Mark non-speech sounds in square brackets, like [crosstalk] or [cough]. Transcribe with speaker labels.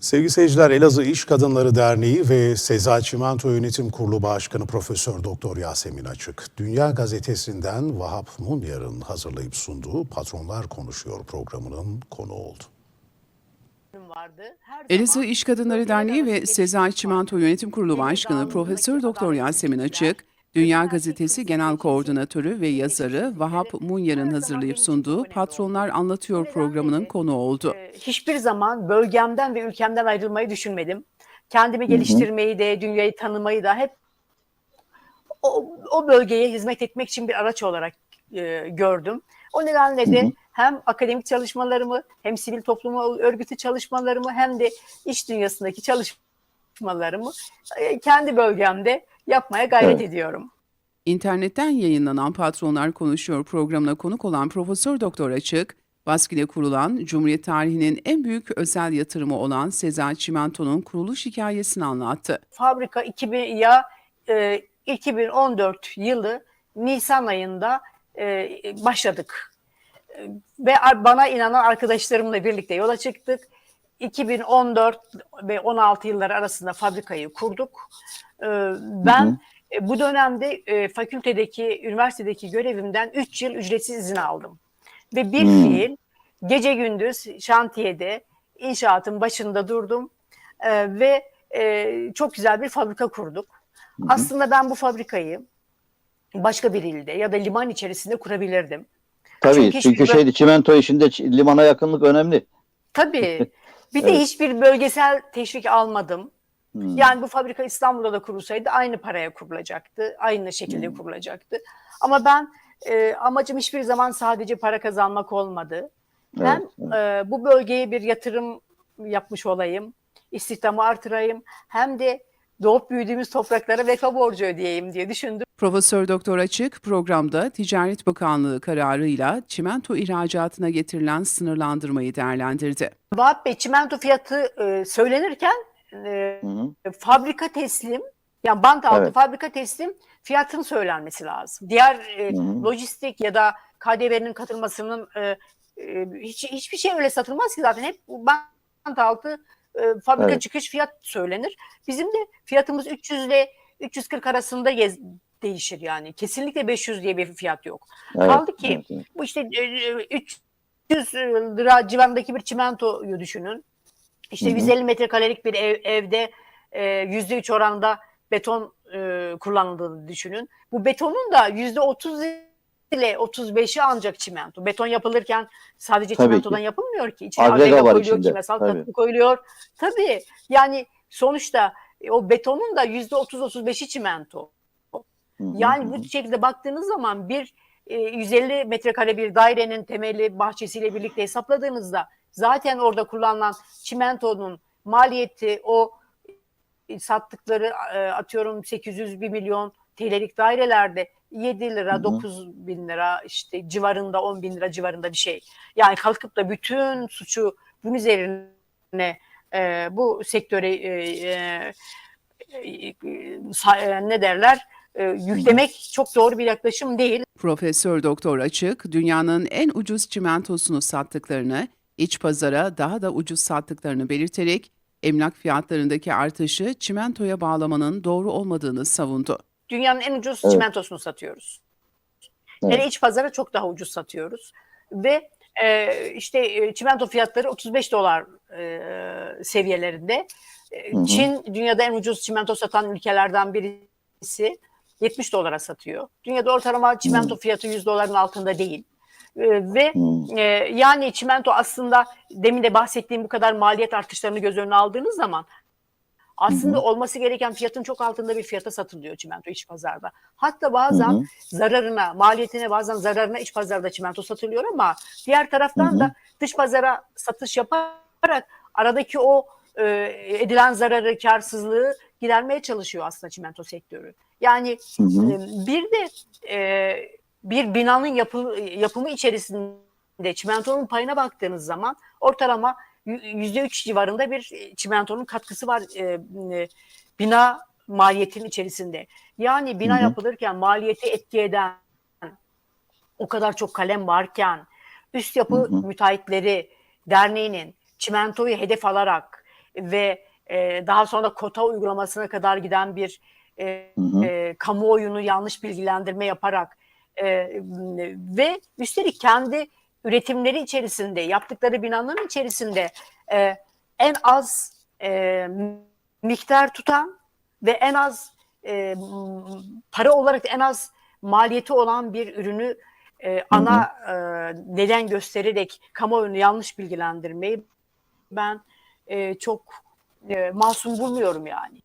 Speaker 1: Sevgili seyirciler, Elazığ İş Kadınları Derneği ve Seza Çimento Yönetim Kurulu Başkanı Profesör Doktor Yasemin Açık, Dünya Gazetesi'nden Vahap Munyar'ın hazırlayıp sunduğu Patronlar Konuşuyor programının konu oldu.
Speaker 2: Elazığ İş Kadınları Derneği ve
Speaker 3: geçiş
Speaker 2: Çimento. Yönetim Kurulu Başkanı Profesör Doktor Yasemin Açık, Dünya Gazetesi Genel Koordinatörü ve yazarı Vahap Munyar'ın hazırlayıp sunduğu Patronlar. Anlatıyor programının konu oldu.
Speaker 3: e, hiçbir zaman bölgemden ve ülkemden ayrılmayı düşünmedim. Kendimi geliştirmeyi de, dünyayı tanımayı da hep o, o bölgeye hizmet etmek için bir araç olarak e, gördüm. O nedenle de hem akademik çalışmalarımı, hem sivil toplum örgütü çalışmalarımı, hem de iş dünyasındaki çalışmalarımı e, kendi bölgemde yapmaya gayret
Speaker 4: Evet.
Speaker 3: ediyorum.
Speaker 2: İnternetten yayınlanan Patronlar Konuşuyor programına konuk olan Profesör Doktor Açık, Baskine kurulan Cumhuriyet tarihinin en büyük özel yatırımı olan Sezai Çimento'nun kuruluş hikayesini anlattı.
Speaker 3: Fabrika 2000 ya e, 2014 yılı Nisan ayında e, başladık. E, Ve bana inanan arkadaşlarımla birlikte yola çıktık. 2014 ve 16 yılları arasında fabrikayı kurduk. E, Ben e, bu dönemde e, fakültedeki, üniversitedeki görevimden 3 yıl ücretsiz izin aldım. Ve bir
Speaker 4: Hmm.
Speaker 3: fiil gece gündüz şantiyede, inşaatın başında durdum. E, ve e, çok güzel bir fabrika kurduk. Aslında ben bu fabrikayı başka bir ilde ya da liman içerisinde kurabilirdim.
Speaker 4: Tabii
Speaker 3: Çünkü
Speaker 4: çünkü, şeydi çimento işinde limana yakınlık önemli.
Speaker 3: Tabii. [laughs] Bir de
Speaker 4: Evet.
Speaker 3: hiçbir bölgesel teşvik almadım.
Speaker 4: Hmm.
Speaker 3: Yani bu fabrika İstanbul'da da kurulsaydı aynı paraya kurulacaktı. Aynı şekilde kurulacaktı. Ama ben e, amacım hiçbir zaman sadece para kazanmak olmadı. Hem
Speaker 4: Evet,
Speaker 3: e, bu bölgeye bir yatırım yapmış olayım, istihdamı artırayım, hem de doğup büyüdüğümüz topraklara vefa borcu ödeyeyim diye düşündüm.
Speaker 2: Profesör Doktor Açık programda Ticaret Bakanlığı kararıyla çimento ihracatına getirilen sınırlandırmayı değerlendirdi.
Speaker 3: Vahap Bey çimento fiyatı e, söylenirken e, fabrika teslim, yani bant altı
Speaker 4: Evet.
Speaker 3: fabrika teslim fiyatın söylenmesi lazım. Diğer e, lojistik ya da KDV'nin katılmasının e, e, hiç, hiçbir şey öyle satılmaz ki zaten hep bant altı e, fabrika
Speaker 4: Evet.
Speaker 3: çıkış fiyat söylenir. Bizim de fiyatımız 300 ile 340 arasında gez, değişir yani. Kesinlikle 500 diye bir fiyat yok.
Speaker 4: Evet,
Speaker 3: Kaldı ki
Speaker 4: evet,
Speaker 3: bu işte e, e, 300 lira civarındaki bir çimentoyu düşünün. İşte
Speaker 4: Hı hı.
Speaker 3: 150 metrekarelik bir ev, evde e, %3 oranında beton e, kullanıldığını düşünün. Bu betonun da %30 ile 35'i ancak çimento. Beton yapılırken sadece
Speaker 4: Tabii
Speaker 3: çimentodan
Speaker 4: ki.
Speaker 3: yapılmıyor ki. İçine
Speaker 4: Agrega
Speaker 3: agrega koyuluyor,
Speaker 4: içinde,
Speaker 3: kimyasal
Speaker 4: tabii.
Speaker 3: katkı koyuluyor. Tabii yani sonuçta e, o betonun da %30-35'i çimento. Yani bu şekilde baktığınız zaman bir e, 150 metrekare bir dairenin temeli bahçesiyle birlikte hesapladığınızda zaten orada kullanılan çimentonun maliyeti o e, sattıkları e, atıyorum 800 bir milyon TL'lik dairelerde 7
Speaker 4: Hı
Speaker 3: lira
Speaker 4: hı.
Speaker 3: 9 bin lira işte civarında 10 bin lira civarında bir şey. Yani kalkıp da bütün suçu bunun üzerine e, bu sektöre e, e, e, ne derler e, yüklemek çok doğru bir yaklaşım değil.
Speaker 2: Profesör Doktor Açık, dünyanın en ucuz çimentosunu sattıklarını, iç pazara daha da ucuz sattıklarını belirterek emlak fiyatlarındaki artışı çimentoya bağlamanın doğru olmadığını savundu.
Speaker 3: Dünyanın en ucuz
Speaker 4: Evet.
Speaker 3: çimentosunu satıyoruz.
Speaker 4: Evet.
Speaker 3: Hele iç pazara çok daha ucuz satıyoruz. Ve e, işte e, çimento fiyatları 35 dolar e, seviyelerinde. E,
Speaker 4: Hı hı.
Speaker 3: Çin dünyada en ucuz çimento satan ülkelerden birisi. 70 dolara satıyor. Dünyada ortalama çimento fiyatı 100 doların altında değil. E, ve e, yani çimento aslında demin de bahsettiğim bu kadar maliyet artışlarını göz önüne aldığınız zaman aslında
Speaker 4: Hı hı.
Speaker 3: olması gereken fiyatın çok altında bir fiyata satılıyor çimento iç pazarda. Hatta bazen
Speaker 4: Hı hı.
Speaker 3: zararına, maliyetine bazen zararına iç pazarda çimento satılıyor ama diğer taraftan
Speaker 4: Hı hı.
Speaker 3: da dış pazara satış yaparak aradaki o e, edilen zararı, karsızlığı gidermeye çalışıyor aslında çimento sektörü. Yani
Speaker 4: Hı hı.
Speaker 3: e, bir de e, bir binanın yapı, yapımı içerisinde çimentonun payına baktığınız zaman ortalama yüzde üç civarında bir çimentonun katkısı var e, e, bina maliyetin içerisinde. Yani bina
Speaker 4: Hı hı.
Speaker 3: yapılırken maliyeti etki eden o kadar çok kalem varken üst yapı
Speaker 4: Hı hı.
Speaker 3: müteahhitleri derneğinin çimentoyu hedef alarak ve e, daha sonra kota uygulamasına kadar giden bir e,
Speaker 4: Hı hı.
Speaker 3: e, kamuoyunu yanlış bilgilendirme yaparak e, ve üstelik kendi üretimleri içerisinde yaptıkları binaların içerisinde e, en az e, miktar tutan ve en az e, para olarak en az maliyeti olan bir ürünü e, ana e, neden göstererek kamuoyunu yanlış bilgilendirmeyi ben e, çok e, masum bulmuyorum yani.